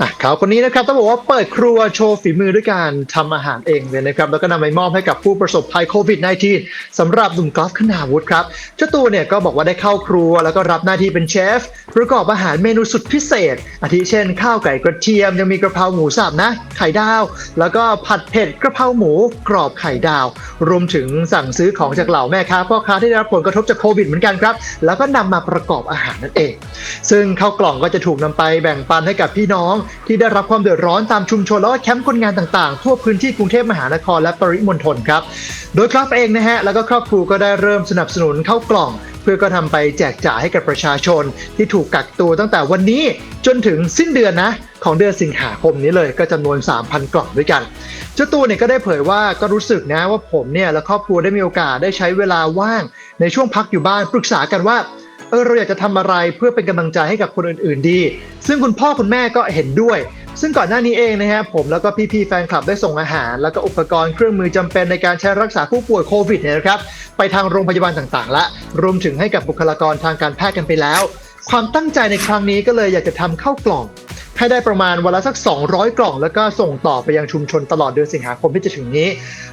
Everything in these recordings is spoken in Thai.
อะเขาคนนี้นะครับต้องบอกว่าเปิดครัวโชว์ฝีมือด้วยการทำอาหารเองเลยนะครับแล้วก็นำไปมอบให้กับผู้ประสบภัยโควิด -19 สำหรับหนุ่มกอล์ฟขนาวุฒิครับเจ้าตัวเนี่ยก็บอกว่าได้เข้าครัวแล้วก็รับหน้าที่เป็นเชฟประกอบอาหารเมนูสุดพิเศษ อาทิเช่น ข้าวไก่กระเทียมยังมีกระเพราหมูสับนะไข่ดาว แล้วก็ผัดเผ็ดกระเพราหมูกรอบไข่ดาว รวมถึงสั่งซื้อของจากเหล่าแม่ค้าพ่อค้าที่ได้รับผลกระทบจากโควิดเหมือนกันครับแล้วก็นำมาประกอบอาหารนั่นเอง ซึ่งข้าวกล่องก็จะถูกนำไปแบ่งปันให้กับพี่น้องที่ได้รับความเดือดร้อนตามชุมชนแล้วก็แคมป์คนงานต่างๆ ทั่วพื้นที่กรุงเทพมหานครและปริมณฑลครับ โดยครับเองนะฮะแล้วก็ครอบครัวก็ได้เริ่มสนับสนุนเข้ากล่อง เพื่อก็ทำไปแจกจ่ายให้กับประชาชน ที่ถูกกักตัวตั้งแต่วันนี้จนถึงสิ้นเดือนนะของเดือนสิงหาคมนี้เลยก็จำนวน 3,000 กล่องด้วยกันเจ้าตัวเนี่ยก็ได้เผยว่าก็รู้สึกนะว่าผมเนี่ยและครอบครัวได้มีโอกาสได้ใช้เวลาว่าง ในช่วงพักอยู่บ้านปรึกษากันว่า เออเราอยากจะทำอะไรเพื่อเป็นกำลังใจให้กับคนอื่น ๆ ดี ซึ่งคุณพ่อคุณแม่ก็เห็นด้วย ซึ่งก่อนหน้านี้เองนะฮะผมแล้วก็พี่ ๆ แฟนคลับได้ส่งอาหาร แล้วก็อุปกรณ์เครื่องมือจำเป็นในการใช้รักษาผู้ป่วยโควิดเนี่ยนะครับไปทางโรงพยาบาลต่างๆและ รวมถึงให้กับบุคลากรทางการแพทย์กันไปแล้ว ความตั้งใจในครั้งนี้ก็เลยอยากจะทำข้าวกล่อง ให้ได้ประมาณวันละสัก 200 กล่อง แล้วก็ส่งต่อไปยังชุมชนตลอดเดือนสิงหาคมที่จะถึงนี้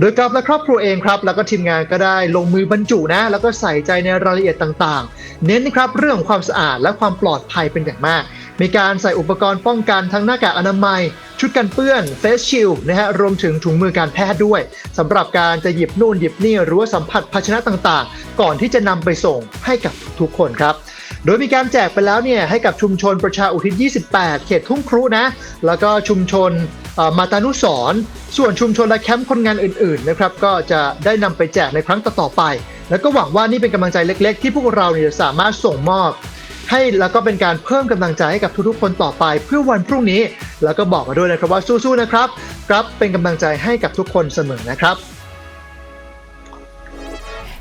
โดยกราฟและครอบครัวเองครับ แล้วก็ทีมงานก็ได้ลงมือบรรจุนะ แล้วก็ใส่ใจในรายละเอียดต่างๆ เน้นนะครับเรื่องของความสะอาดและความปลอดภัยเป็นอย่างมาก มีการใส่อุปกรณ์ป้องกันทั้งหน้ากากอนามัย ชุดกันเปื้อนเฟสชิลนะฮะรวมถึงถุงมือการแพทย์ด้วยสำหรับการจะหยิบนู่นหยิบนี่หรือว่าสัมผัสภาชนะต่างๆ ก่อนที่จะนำไปส่งให้กับทุกคนครับ โดยมีการแจกไปแล้วเนี่ยให้กับชุมชนประชาอุทิศ 28 เขตทุ่งครุนะ แล้วก็ชุมชนมาตานุสรส่วนชุมชนและแคมป์คนงานอื่นๆนะครับก็จะได้นำไปแจกในครั้งต่อๆไป แล้วก็หวังว่านี่เป็นกำลังใจเล็ก ๆ ที่พวกเราเนี่ยสามารถส่งมอบให้แล้วก็เป็นการเพิ่มกำลังใจให้กับทุกๆคนต่อไปเพื่อวันพรุ่งนี้ แล้วก็บอกมาด้วยนะครับว่าสู้ๆนะครับ ครับเป็นกำลังใจให้กับทุกคนเสมอนะครับ